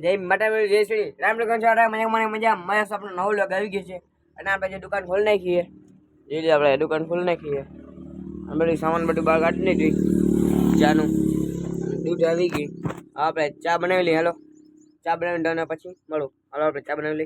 જય માતા જય શ્રી રામ લગન મને મને મજા મસ્ત આપણો નવો લોગ આવી ગયો છે. અને આપણે જે દુકાન ખોલી નાખીએ. એ રીતે આપણે, દુકાન ખોલી નાખીએ. અને બધું સામાન બધું બહાર કાઢી નાખ્યું ચાનું. દૂધ આવી ગઈ આપણે ચા બનાવી લઈએ, હાલો. ચા બનાવીને પછી મળો. હાલો, આપણે ચા બનાવી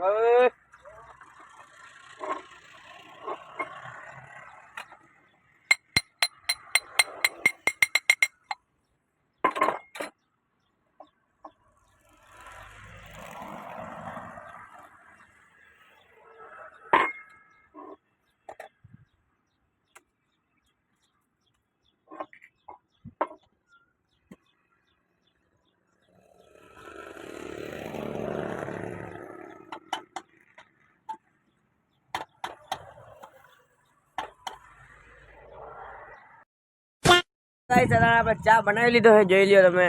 아 ચા બનાવી લીધો છે, જોઈ લ્યો તમે.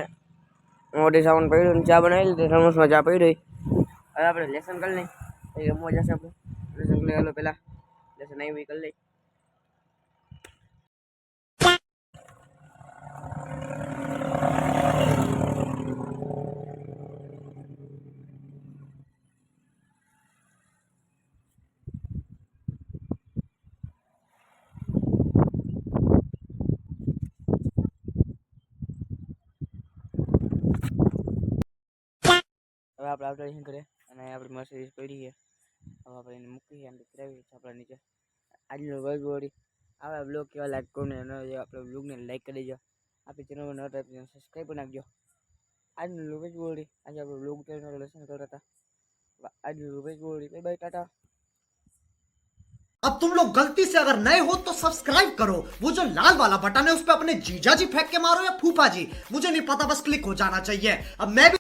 મોટી સામાન પડ્યું ને ચા બનાવી લીધી થર્મોસમાં ચા પડી હવે આપણે લેસન કરી લઈ રમવા જશે આપણે. લેસન કરી હાલો પહેલા. લેસન આવી કરી લઈ આપણે આવતા લેસન કરીએ અને આપણી મર્સિડીઝ પડી છે હવે આપણે એને મૂકીએ અને ફેરવીએ છીએ આપણા નીચે આજનો વર્ગ વળી આવા બ્લોગ કેવા લાઈક કોને ન આપણે બ્લોગને લાઈક કરી દેજો આપણી ચેનલ ન આપણી સબસ્ક્રાઈબ પણ નાખજો આજનું લોકેશ વળી આજે આપણે બ્લોગ લેસન કરતા હતા આજનું લોકેશ વળી બાય બાય ટાટા अब तुम लोग गलती से अगर नए हो तो सब्सक्राइब करो वो जो लाल वाला बटन है उस पर अपने जीजा जी फेंक के मारो या फूफा जी मुझे नहीं पता बस क्लिक हो जाना चाहिए अब मैं भी